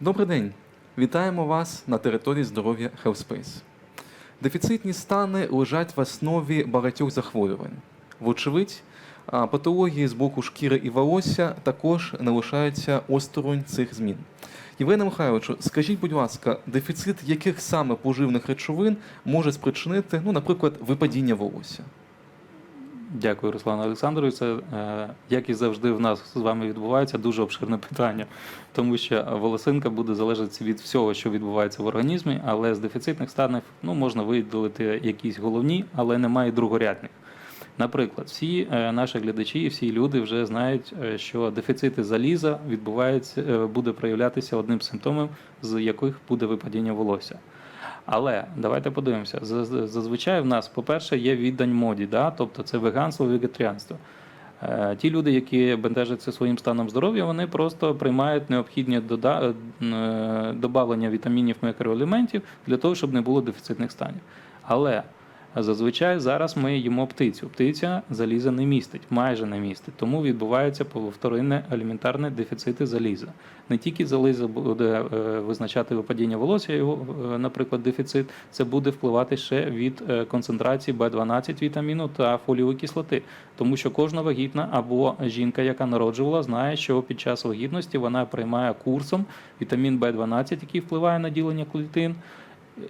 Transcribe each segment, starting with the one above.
Добрий день! Вітаємо вас на території здоров'я HealthSpace. Дефіцитні стани лежать в основі багатьох захворювань. Вочевидь, патології з боку шкіри і волосся також не лишаються осторонь цих змін. Євгене Михайловичу, скажіть, будь ласка, дефіцит яких саме поживних речовин може спричинити, ну, наприклад, випадіння волосся? Дякую, Олександрович. Це, е, як і завжди, в нас з вами відбувається дуже обширне питання, тому що волосинка буде залежати від всього, що відбувається в організмі, але з дефіцитних станів ну, можна виділити якісь головні, але немає другорядних. Наприклад, всі е, наші глядачі і всі люди вже знають, е, що дефіцити заліза відбувається, буде проявлятися одним з симптомів, з яких буде випадіння волосся. Але давайте подивимося. Зазвичай в нас, по-перше, є віддань моді, да? тобто це веганство, вегетаріанство. Е, Ті люди, які бентежаться своїм станом здоров'я, вони просто приймають необхідні дода- е, добавлення вітамінів мікроелементів для того, щоб не було дефіцитних станів. Але зазвичай зараз ми їмо птицю. Птиця заліза не містить, майже не містить. Тому відбувається повторинне елементарне дефіцити заліза. Не тільки заліза буде е, визначати випадіння волосся, його, е, наприклад, дефіцит, це буде впливати ще від е, концентрації В12 вітаміну та фолієвої кислоти. Тому що кожна вагітна або жінка, яка народжувала, знає, що під час вагітності вона приймає курсом вітамін В12, який впливає на ділення клітин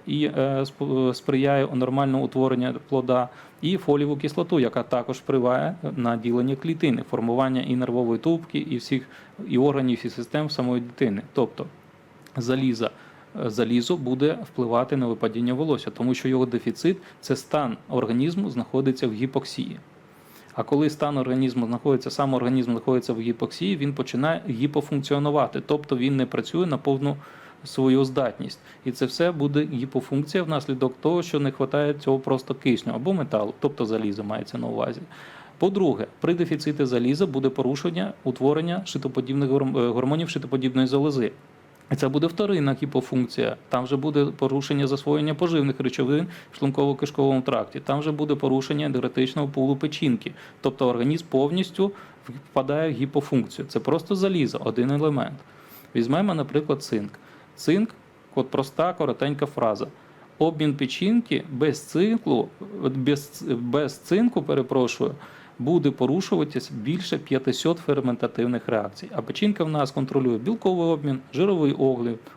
і е, сп- сприяє нормальному утворенню плода, і фолієву кислоту, яка також впливає на ділення клітини, формування і нервової трубки, і всіх і органів, і систем самої дитини. Тобто заліза. е, Залізо буде впливати на випадіння волосся, тому що його дефіцит це стан організму знаходиться в гіпоксії. А коли стан організму знаходиться, сам організм знаходиться в гіпоксії, він починає гіпофункціонувати, тобто він не працює на повну свою здатність. І це все буде гіпофункція внаслідок того, що не вистачає цього просто кисню або металу, тобто заліза мається на увазі. По-друге, при дефіциті заліза буде порушення утворення шитоподібних е, гормонів шитоподібної залози. І це буде вторинна гіпофункція. Там вже буде порушення засвоєння поживних речовин в шлунково-кишковому тракті. Там вже буде порушення енергетичного пулу печінки. Тобто організм повністю впадає в гіпофункцію. Це просто залізо, один елемент. Візьмемо, наприклад, цинк. Цинк, от проста, коротенька фраза. Обмін печінки без цинку, без, без цинку, перепрошую, буде порушуватись більше 500 ферментативних реакцій. А печінка в нас контролює білковий обмін, жировий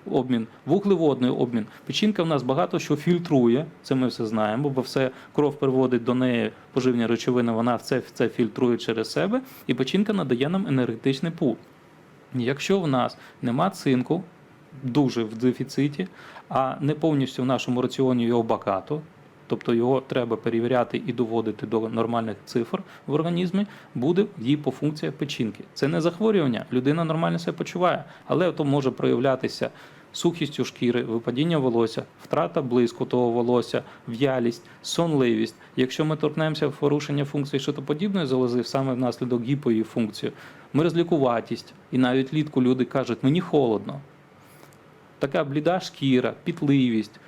обмін, вуглеводний обмін. Печінка в нас багато що фільтрує, це ми все знаємо, бо все кров приводить до неї поживні речовини, вона це, це фільтрує через себе, і печінка надає нам енергетичний пул. Якщо в нас нема цинку, дуже в дефіциті, а не повністю в нашому раціоні його багато, тобто його треба перевіряти і доводити до нормальних цифр в організмі, буде гіпофункція печінки. Це не захворювання, людина нормально себе почуває, але то може проявлятися сухістю шкіри, випадіння волосся, втрата блиску того волосся, в'ялість, сонливість. Якщо ми торкнемося в порушення функції шитоподібної залози саме внаслідок гіпої функції, мерзлякуватість, і навіть літку люди кажуть, мені холодно така бліда шкіра, пітливість,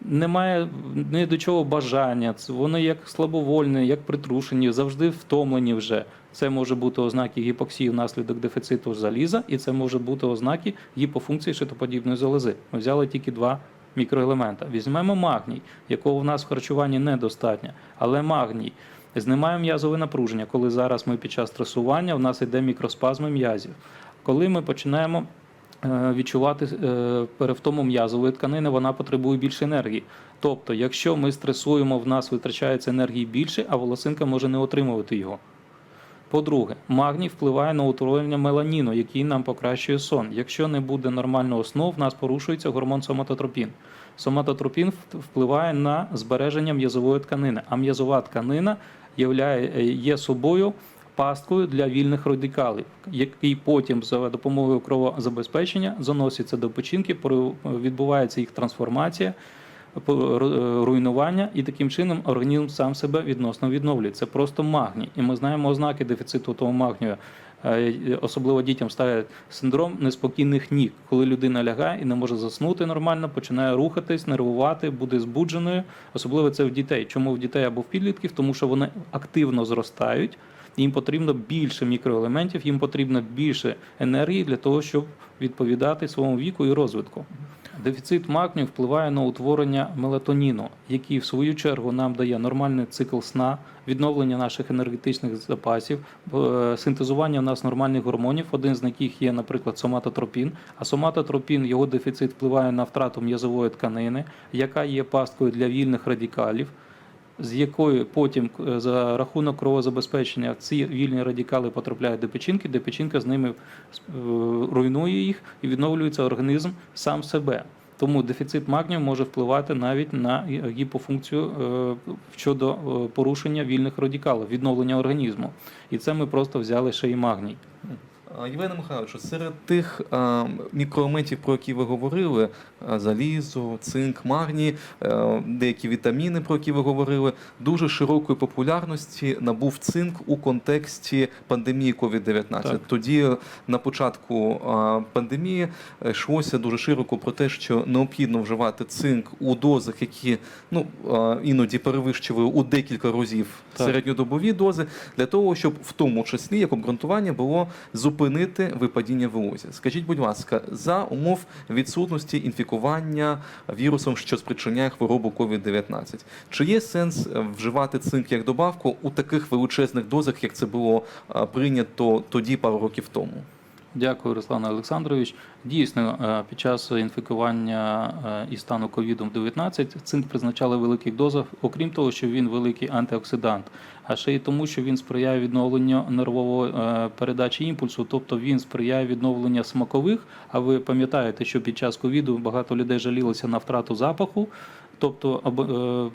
немає ні до чого бажання. Вони як слабовольні, як притрушені, завжди втомлені вже. Це може бути ознаки гіпоксії внаслідок дефіциту заліза, і це може бути ознаки гіпофункції шитоподібної залози. Ми взяли тільки два мікроелемента. Візьмемо магній, якого в нас в харчуванні недостатньо, але магній. Знімає м'язове напруження, коли зараз ми під час стресування, в нас йде мікроспазми м'язів. Коли ми починаємо відчувати е, перевтому м'язової тканини, вона потребує більше енергії. Тобто, якщо ми стресуємо, в нас витрачається енергії більше, а волосинка може не отримувати його. По-друге, магній впливає на утворення меланіну, який нам покращує сон. Якщо не буде нормального сну, в нас порушується гормон соматотропін. Соматотропін впливає на збереження м'язової тканини, а м'язова тканина е, є собою пасткою для вільних радикалів, який потім за допомогою кровозабезпечення заноситься до печінки, відбувається їх трансформація, руйнування, і таким чином організм сам себе відносно відновлює. Це просто магній. І ми знаємо ознаки дефіциту того магнію. Е, Особливо дітям ставлять синдром неспокійних ніг, коли людина лягає і не може заснути нормально, починає рухатись, нервувати, буде збудженою. Особливо це в дітей. Чому в дітей або в підлітків? Тому що вони активно зростають. Їм потрібно більше мікроелементів, їм потрібно більше енергії для того, щоб відповідати своєму віку і розвитку. Дефіцит магнію впливає на утворення мелатоніну, який в свою чергу нам дає нормальний цикл сна, відновлення наших енергетичних запасів, е, синтезування в нас нормальних гормонів, один з яких є, наприклад, соматотропін. А соматотропін, його дефіцит впливає на втрату м'язової тканини, яка є пасткою для вільних радикалів. З якої потім е, за рахунок кровозабезпечення ці вільні радикали потрапляють до печінки, де печінка з ними е, руйнує їх і відновлюється організм сам себе. Тому дефіцит магнію може впливати навіть на гіпофункцію е, щодо е, порушення вільних радикалів, відновлення організму. І це ми просто взяли ще і магній. Євгене Михайловичу, серед тих мікроелементів, про які ви говорили, залізо, цинк, магній, е, деякі вітаміни, про які ви говорили, дуже широкої популярності набув цинк у контексті пандемії COVID-19. Так. Тоді на початку пандемії е, йшлося дуже широко про те, що необхідно вживати цинк у дозах, які ну іноді перевищували у декілька разів середньодобові дози, для того, щоб в тому числі як обґрунтування було зупинити випадіння вилозі. Скажіть, будь ласка, за умов відсутності інфікування вірусом, що спричиняє хворобу COVID-19, чи є сенс вживати цинк як добавку у таких величезних дозах, як це було прийнято тоді пару років тому? Дякую, Руслан Олександрович. Дійсно, е, під час інфікування е, і стану ковідом 19 цинк призначали великих дозах, окрім того, що він великий антиоксидант, а ще й тому, що він сприяє відновленню нервової е, передачі імпульсу, тобто він сприяє відновленню смакових. А ви пам'ятаєте, що під час ковіду багато людей жалілися на втрату запаху, тобто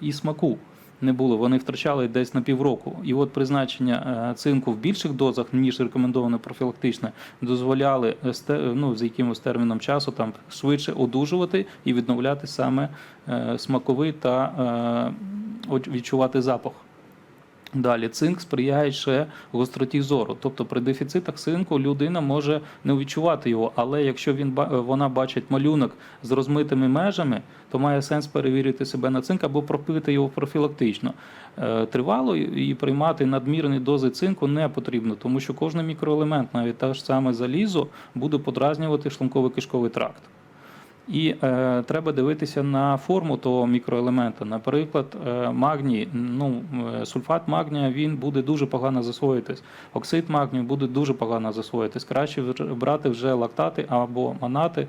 і смаку не було. Вони втрачали десь на півроку. І от призначення е, цинку в більших дозах, ніж рекомендовано профілактично, дозволяли е, ну, з якимось терміном часу там швидше одужувати і відновляти саме е, смаковий та е, відчувати запах. Далі цинк сприяє ще гостроті зору. Тобто при дефіцитах цинку людина може не відчувати його, але якщо він е, вона бачить малюнок з розмитими межами, то має сенс перевірити себе на цинк або пропити його профілактично. Е, Тривало і приймати надмірні дози цинку не потрібно, тому що кожен мікроелемент, навіть те ж саме залізо, буде подразнювати шлунково-кишковий тракт. І е, треба дивитися на форму того мікроелемента. Наприклад, е, магній, ну, е, сульфат магнія він буде дуже погано засвоїтись. Оксид магнію буде дуже погано засвоїтись. Краще брати вже лактати або манати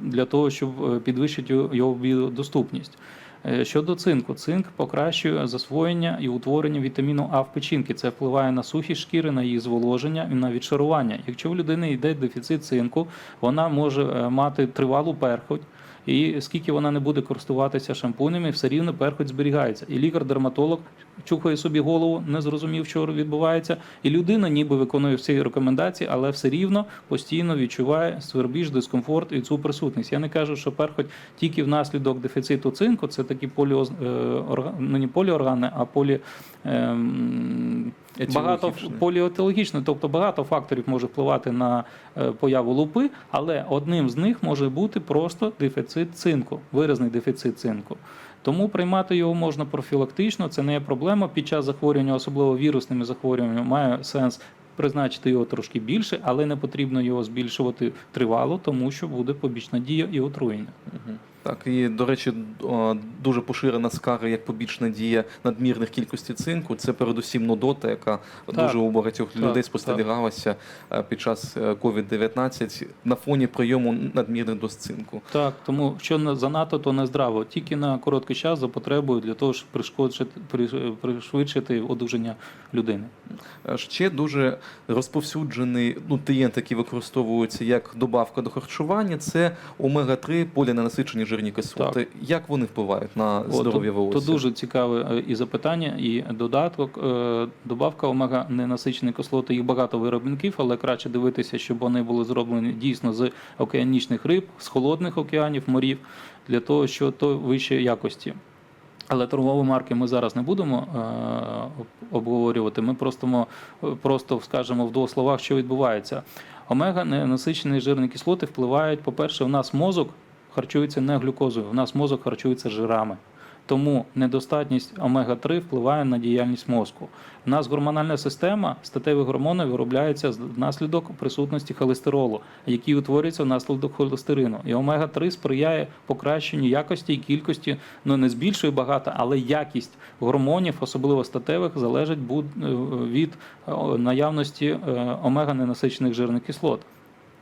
для того, щоб е, підвищити його біодоступність. Е, Щодо цинку, цинк покращує засвоєння і утворення вітаміну А в печінки. Це впливає на сухість шкіри, на її зволоження і на відшарування. Якщо в людини йде дефіцит цинку, вона може е, мати тривалу перхоть. І скільки вона не буде користуватися шампунями, все рівно перхоть зберігається. І лікар-дерматолог чухає собі голову, не зрозумів, що відбувається. І людина ніби виконує всі рекомендації, але все рівно постійно відчуває свербіж, дискомфорт і цю присутність. Я не кажу, що перхоть тільки внаслідок дефіциту цинку, це такі поліоз, е, ну, не поліоргани, а полі. Багато поліотологічно, тобто багато факторів може впливати на е, появу лупи, але одним з них може бути просто дефіцит цинку, виразний дефіцит цинку. Тому приймати його можна профілактично, це не є проблема. Під час захворювання, особливо вірусними захворюваннями, має сенс призначити його трошки більше, але не потрібно його збільшувати тривало, тому що буде побічна дія і отруєння. Так, і до речі, дуже поширена скара як побічна дія надмірних кількості цинку. Це передусім нудота, яка дуже у багатьох так, людей спостерігалася е, під час е, COVID-19 на фоні прийому надмірних доз цинку. Так, тому що на- занадто, то не здраво. Тільки на короткий час за потребою для того, щоб пришкодшити- при- пришвидшити одужання людини. Е, Ще дуже розповсюджений нутрієнт, який використовується як добавка до харчування, це омега-3 поліненасичені жирні кислоти. Як вони впливають на здоров'я волосся? то дуже цікаве е, і запитання, і додаток. Е, Добавка омега ненасичені кислоти, їх багато виробників, але краще дивитися, щоб вони були зроблені дійсно з океанічних риб, з холодних океанів, морів, для того, що то вищої якості. Але торгові марки ми зараз не будемо е, обговорювати. Ми просто, мо- просто скажемо в двох словах, що відбувається. Омега ненасичені жирні кислоти впливають, по-перше, у нас мозок харчується не глюкозою, у нас мозок харчується жирами. Тому недостатність омега-3 впливає на діяльність мозку. У нас гормональна система, статеві гормони виробляються внаслідок присутності холестеролу, який утворюється внаслідок холестерину. І омега-3 сприяє покращенню якості і кількості, ну не збільшує багато, але якість гормонів, особливо статевих, залежить від е, наявності е, омега-ненасичених жирних кислот.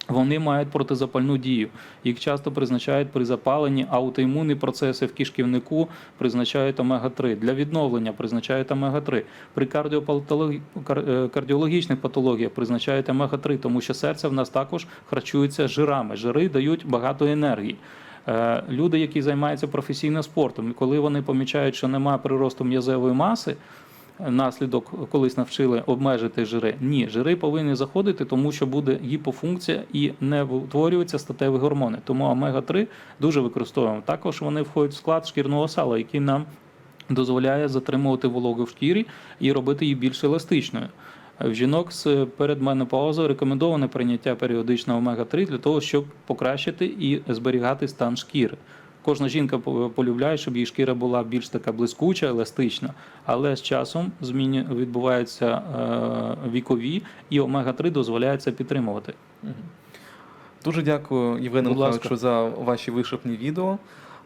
Вони мають протизапальну дію. Їх часто призначають при запаленні аутоімунні процеси в кишківнику, призначають омега-3. Для відновлення призначають омега-3. При кардіопатологі- е, кардіологічних патологіях призначають омега-3, тому що серце в нас також харчується жирами. Жири дають багато енергії. Е, Люди, які займаються професійним спортом, коли вони помічають, що немає приросту м'язевої маси, наслідок колись навчили обмежити жири. Ні, жири повинні заходити, тому що буде гіпофункція і не утворюються статеві гормони. Тому омега-3 дуже використовуємо. Також вони входять в склад шкірного сала, який нам дозволяє затримувати вологу в шкірі і робити її більш еластичною. В жінок з передменопаузою рекомендоване прийняття періодичного омега-3 для того, щоб покращити і зберігати стан шкіри. Кожна жінка полюбляє, щоб її шкіра була більш така блискуча, еластична, але з часом зміни відбуваються е, вікові, і омега-3 дозволяє це підтримувати. Дуже дякую, Євгене Михайловичу, за ваші вишипні відео.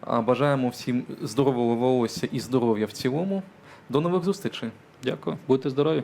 Бажаємо всім здорового волосся і здоров'я в цілому. До нових зустрічей. Дякую, будьте здорові!